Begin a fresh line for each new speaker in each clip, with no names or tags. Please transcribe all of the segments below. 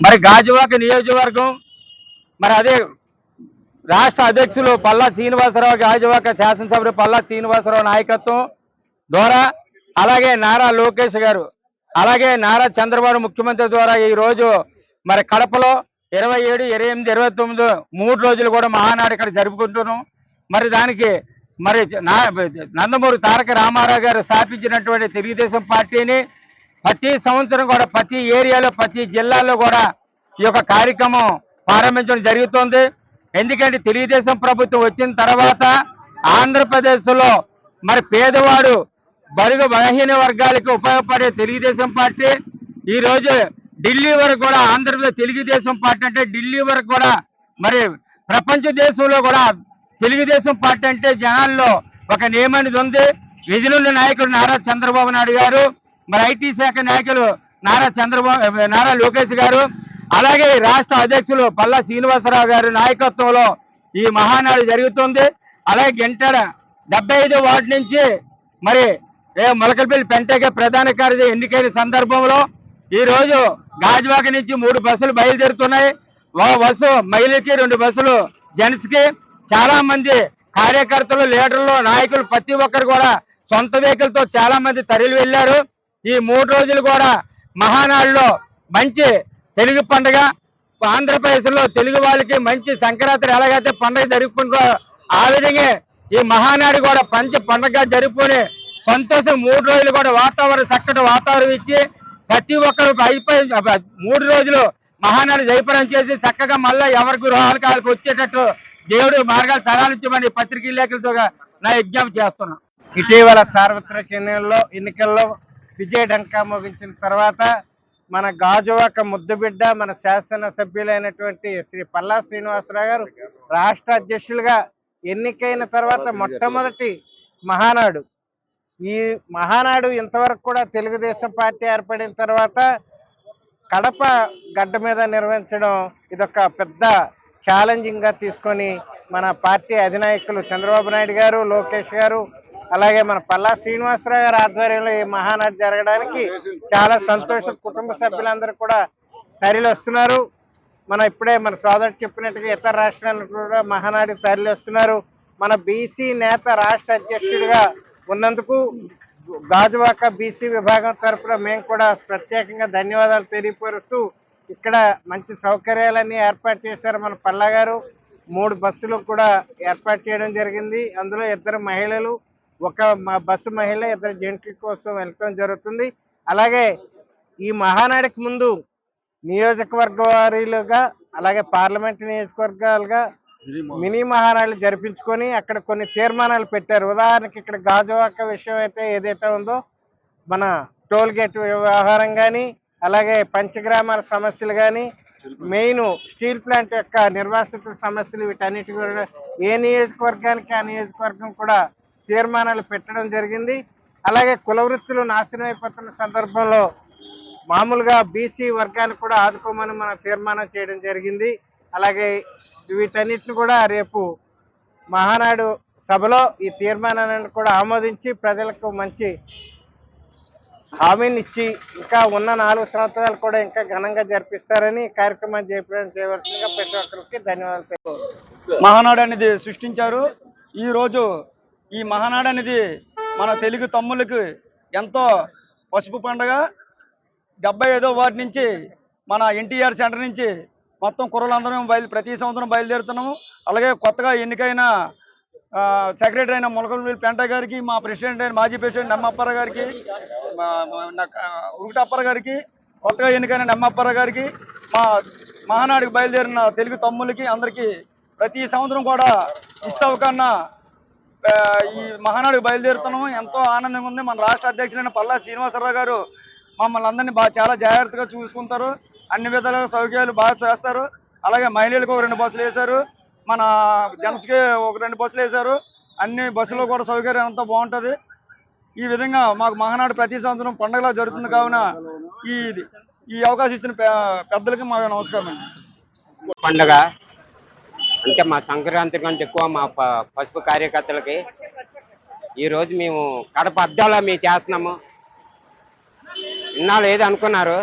మరి గాజువాక నియోజకవర్గం మరి అదే రాష్ట్ర అధ్యక్షులు పల్లా శ్రీనివాసరావు గాజువాక శాసనసభ్యుడు పల్లా శ్రీనివాసరావు నాయకత్వం ద్వారా అలాగే నారా లోకేష్ గారు అలాగే నారా చంద్రబాబు ముఖ్యమంత్రి ద్వారా ఈ రోజు మరి కడపలో ఇరవై ఏడు ఇరవై ఎనిమిది ఇరవై తొమ్మిది మూడు రోజులు కూడా మహానాడు ఇక్కడ జరుపుకుంటున్నాం. మరి దానికి మరి నా- నందమూరి తారక రామారావు గారు స్థాపించినటువంటి తెలుగుదేశం పార్టీని ప్రతి సంవత్సరం కూడా ప్రతి ఏరియాలో ప్రతి జిల్లాలో కూడా ఈ యొక్క కార్యక్రమం ప్రారంభించడం జరుగుతుంది. ఎందుకంటే తెలుగుదేశం ప్రభుత్వం వచ్చిన తర్వాత ఆంధ్రప్రదేశ్లో మరి పేదవాడు బరుగు బలహీన వర్గాలకు ఉపయోగపడే తెలుగుదేశం పార్టీ. ఈరోజు ఢిల్లీ వరకు కూడా ఆంధ్రప్రదేశ్ తెలుగుదేశం పార్టీ అంటే ఢిల్లీ వరకు కూడా మరి ప్రపంచ దేశంలో కూడా తెలుగుదేశం పార్టీ అంటే జనాల్లో ఒక నియమనిది ఉంది. విజయనుల నాయకుడు నారా చంద్రబాబు నాయుడు గారు మరి ఐటీ శాఖ నాయకులు నారా చంద్రబాబు నారా లోకేష్ గారు అలాగే ఈ రాష్ట్ర అధ్యక్షులు పల్లా శ్రీనివాసరావు గారి నాయకత్వంలో ఈ మహానాడు జరుగుతుంది. అలాగే గంటడ డెబ్బై ఐదు వార్డు నుంచి మరి మొలకలపల్లి మొలకల్పల్లి పెంటగా ప్రధాన కార్యదర్శి ఎన్నికైన సందర్భంలో ఈరోజు గాజువాక నుంచి మూడు బస్సులు బయలుదేరుతున్నాయి. ఒక బస్సు మహిళకి రెండు బస్సులు జెంట్స్కి. చాలామంది చాలా మంది కార్యకర్తలు లీడర్లు నాయకులు ప్రతి ఒక్కరు కూడా సొంత వెహికల్తో చాలామంది చాలా మంది తరలి వెళ్ళారు ఈ మూడు రోజులు కూడా మహానాడులో మంచి తెలుగు పండుగ ఆంధ్రప్రదేశ్లో తెలుగు వాళ్ళకి మంచి సంక్రాంతి ఎలాగైతే పండుగ జరుపుకుంటారో ఆ విధంగా ఈ మహానాడు కూడా పంచ పండుగ జరుపుకొని సంతోషం మూడు రోజులు కూడా వాతావరణం చక్కటి వాతావరణం ఇచ్చి ప్రతి ఒక్కరు అయిపోయి మూడు రోజులు మహానాడు జయపురం చేసి చక్కగా మళ్ళా ఎవరి గృహాలకు వాళ్ళకి వచ్చేటట్టు దేవుడు మార్గాలు సరాలించమని పత్రిక లేఖలతో నా విజ్ఞప్తి చేస్తున్నాను
ఇటీవల సార్వత్రిక ఎన్నికల్లో ఎన్నికల్లో విజయ డంకా మోగించిన తర్వాత మన గాజువాక ముద్దుబిడ్డ మన శాసన సభ్యులైనటువంటి శ్రీ పల్లా శ్రీనివాసరావు గారు రాష్ట్ర అధ్యక్షులుగా ఎన్నికైన తర్వాత మొట్టమొదటి మహానాడు. ఈ మహానాడు ఇంతవరకు కూడా తెలుగుదేశం పార్టీ ఏర్పడిన తర్వాత కడప గడ్డ మీద నిర్వహించడం ఇదొక పెద్ద ఛాలెంజింగ్గా తీసుకొని మన పార్టీ అధినాయకులు చంద్రబాబు నాయుడు గారు లోకేష్ గారు అలాగే మన పల్లా శ్రీనివాసరావు గారి ఆధ్వర్యంలో ఈ మహానాడు జరగడానికి చాలా సంతోషం. కుటుంబ సభ్యులందరూ కూడా తరలి వస్తున్నారు. మన ఇప్పుడే మన సోదరుడు చెప్పినట్టుగా ఇతర రాష్ట్రాలకు కూడా మహానాడు తరలి వస్తున్నారు. మన బీసీ నేత రాష్ట్ర అధ్యక్షుడిగా ఉన్నందుకు గాజువాక బీసీ విభాగం తరపున మేము కూడా ప్రత్యేకంగా ధన్యవాదాలు తెలియపరుస్తూ ఇక్కడ మంచి సౌకర్యాలన్నీ ఏర్పాటు చేశారు మన పల్లా గారు. మూడు బస్సులు కూడా ఏర్పాటు చేయడం జరిగింది. అందులో ఇద్దరు మహిళలు ఒక బస్సు మహిళ ఇద్దరు జెంట్ల కోసం వెళ్ళటం జరుగుతుంది. అలాగే ఈ మహానాడికి ముందు నియోజకవర్గ వారీలుగా అలాగే పార్లమెంట్ నియోజకవర్గాలుగా మినీ మహానాడులు జరిపించుకొని అక్కడ కొన్ని తీర్మానాలు పెట్టారు. ఉదాహరణకి ఇక్కడ గాజువాక విషయం అయితే ఏదైతే ఉందో మన టోల్ గేట్ వ్యవహారం కానీ అలాగే పంచగ్రామాల సమస్యలు కానీ మెయిన్ స్టీల్ ప్లాంట్ యొక్క నిర్వాసిత సమస్యలు వీటన్నిటి కూడా ఏ నియోజకవర్గానికి ఆ నియోజకవర్గం కూడా తీర్మానాలు పెట్టడం జరిగింది. అలాగే కులవృత్తులు నాశనం అయిపోతున్న సందర్భంలో మామూలుగా బీసీ వర్గాన్ని కూడా ఆదుకోమని మనం తీర్మానం చేయడం జరిగింది. అలాగే వీటన్నిటిని కూడా రేపు మహానాడు సభలో ఈ తీర్మానాన్ని కూడా ఆమోదించి ప్రజలకు మంచి హామీని ఇచ్చి ఇంకా ఉన్న నాలుగు సంవత్సరాలు కూడా ఇంకా ఘనంగా జరిపిస్తారని కార్యక్రమం కార్యక్రమాన్ని చేపట్టడం చేయవలసిందిగా ప్రతి ఒక్కరికి ధన్యవాదాలు
మహానాడు అనేది సృష్టించారు. ఈరోజు ఈ మహానాడు అనేది మన తెలుగు తమ్ముళ్ళకి ఎంతో పసుపు పండగ. డెబ్బై ఐదో వార్డు నుంచి మన ఎన్టీఆర్ సెంటర్ నుంచి మొత్తం కుర్రలందరం బయలు ప్రతి సంవత్సరం బయలుదేరుతున్నాము. అలాగే కొత్తగా ఎన్నికైన సెక్రటరీ అయిన ములకల్పల్లి పెంట గారికి మా ప్రెసిడెంట్ అయిన మాజీ ప్రెసిడెంట్ నమ్మప్పర గారికి ఉరుకుటప్పర గారికి కొత్తగా ఎన్నికైన నమ్మప్పర గారికి మా మహానాడుకి బయలుదేరిన తెలుగు తమ్ములకి అందరికీ ప్రతి సంవత్సరం కూడా ఇస్తావు అవ్వకన్నా ఈ మహానాడు బయలుదేరుతున్నాము. ఎంతో ఆనందంగా ఉంది. మన రాష్ట్ర అధ్యక్షులైన పల్లా శ్రీనివాసరావు గారు మమ్మల్ని అందరినీ బాగా చాలా జాగ్రత్తగా చూసుకుంటారు. అన్ని విధాలుగా సౌకర్యాలు బాగా చేస్తారు. అలాగే మహిళలకు ఒక రెండు బస్సులు వేశారు. మన జెంట్స్కి ఒక రెండు బస్సులు వేశారు. అన్ని బస్సులో కూడా సౌకర్యం అంతా బాగుంటుంది. ఈ విధంగా మాకు మహానాడు ప్రతి సంవత్సరం పండుగలా జరుగుతుంది కావున ఈ ఈ అవకాశం ఇచ్చిన పెద్దలకి మా నమస్కారం అండి.
పండగ అంటే మా సంక్రాంతి కంటే ఎక్కువ మా ప- పసుపు కార్యకర్తలకి ఈరోజు మేము కడప అద్దాలో మేము చేస్తున్నాము. ఇన్నాళ్ళు ఏది అనుకున్నారు.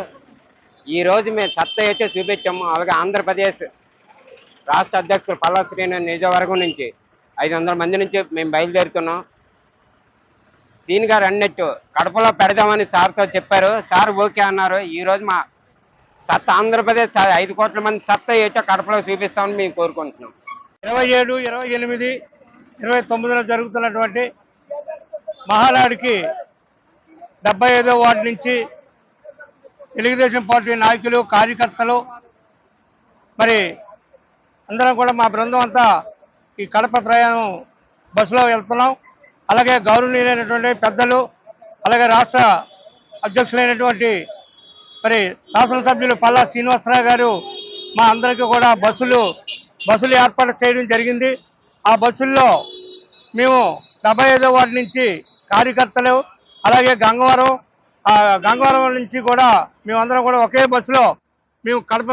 ఈ రోజు మేము సత్తా అయితే చూపెట్టాము. అలాగే ఆంధ్రప్రదేశ్ రాష్ట్ర అధ్యక్షులు పల్లా శ్రీను నియోజకవర్గం నుంచి ఐదు వందల మంది నుంచి మేము బయలుదేరుతున్నాం. సీన్ గారు అన్నట్టు కడపలో పెడదామని సార్తో చెప్పారు. సార్ ఓకే అన్నారు. ఈ రోజు మా సత్తా ఆంధ్రప్రదేశ్ ఐదు కోట్ల మంది సత్తా ఏటో కడపలో చూపిస్తామని మేము కోరుకుంటున్నాం.
ఇరవై ఏడు ఇరవై ఎనిమిది ఇరవై తొమ్మిదిలో జరుగుతున్నటువంటి మహానాడికి డెబ్బై ఐదో వార్డు నుంచి తెలుగుదేశం పార్టీ నాయకులు కార్యకర్తలు మరి అందరం కూడా మా బృందం అంతా ఈ కడప ప్రయాణం బస్సులో వెళ్తున్నాం. అలాగే గౌరవనీయులైనటువంటి పెద్దలు అలాగే రాష్ట్ర అధ్యక్షులైనటువంటి మరి శాసనసభ్యులు పల్లా శ్రీనివాసరావు గారు మా అందరికీ కూడా బస్సులు బస్సులు ఏర్పాటు చేయడం జరిగింది. ఆ బస్సుల్లో మేము డెబ్బై ఐదో వార్డు నుంచి కార్యకర్తలు అలాగే గంగవరం ఆ గంగవరం నుంచి కూడా మేమందరం కూడా ఒకే బస్సులో మేము కడప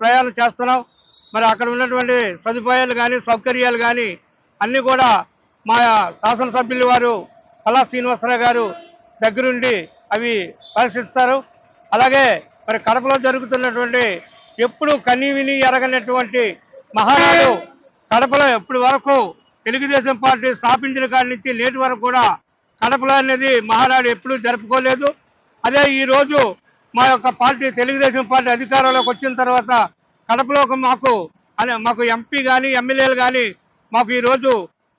ప్రయాణం చేస్తున్నాం. మరి అక్కడ ఉన్నటువంటి సదుపాయాలు కానీ సౌకర్యాలు కానీ అన్నీ కూడా మా శాసనసభ్యులు వారు పల్లా శ్రీనివాసరావు గారు దగ్గరుండి అవి పరిశీలిస్తారు. అలాగే మరి కడపలో జరుగుతున్నటువంటి ఎప్పుడు కనీ విని ఎరగనటువంటి మహానాడు కడపలో ఎప్పటి వరకు తెలుగుదేశం పార్టీ స్థాపించిన కాడి నుంచి నేటి వరకు కూడా కడపలో అనేది మహానాడు ఎప్పుడూ జరుపుకోలేదు. అదే ఈరోజు మా యొక్క పార్టీ తెలుగుదేశం పార్టీ అధికారంలోకి వచ్చిన తర్వాత కడపలో మాకు అనే మాకు ఎంపీ కానీ ఎమ్మెల్యేలు కానీ మాకు ఈరోజు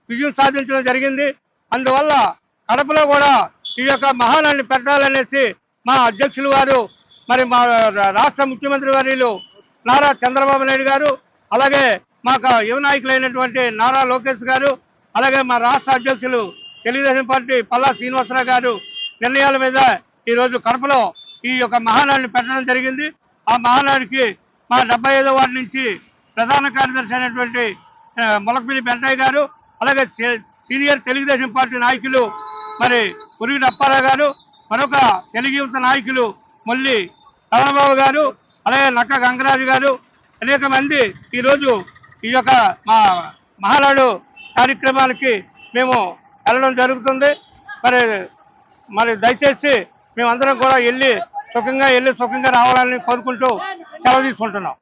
విజయం సాధించడం జరిగింది. అందువల్ల కడపలో కూడా ఈ యొక్క మహానాన్ని పెట్టాలనేసి మా అధ్యక్షులు వారు మరి మా రాష్ట్ర ముఖ్యమంత్రి వర్యులు నారా చంద్రబాబు నాయుడు గారు అలాగే మాకు యువ నాయకులైనటువంటి నారా లోకేష్ గారు అలాగే మా రాష్ట్ర అధ్యక్షులు తెలుగుదేశం పార్టీ పల్లా శ్రీనివాసరావు గారు నిర్ణయాల మీద ఈ రోజు కడపలో ఈ యొక్క మహానాడిని పెట్టడం జరిగింది. ఆ మహానాడికి మా డెబ్బై ఐదో వార్డు నుంచి ప్రధాన కార్యదర్శి అయినటువంటి ములకపిల్లి వెంకయ్య గారు అలాగే సీనియర్ తెలుగుదేశం పార్టీ నాయకులు మరి పురిగి అప్పారావు గారు మరొక తెలుగు యువత నాయకులు మళ్ళీ రమణబాబు గారు అలాగే నక్క గంగరాజు గారు అనేక మంది ఈరోజు ఈ యొక్క మా మహానాడు కార్యక్రమానికి మేము వెళ్ళడం జరుగుతుంది. మరి మరి దయచేసి మేమందరం కూడా వెళ్ళి సుఖంగా వెళ్ళి సుఖంగా రావాలని కోరుకుంటూ సెలవు తీసుకుంటున్నాం.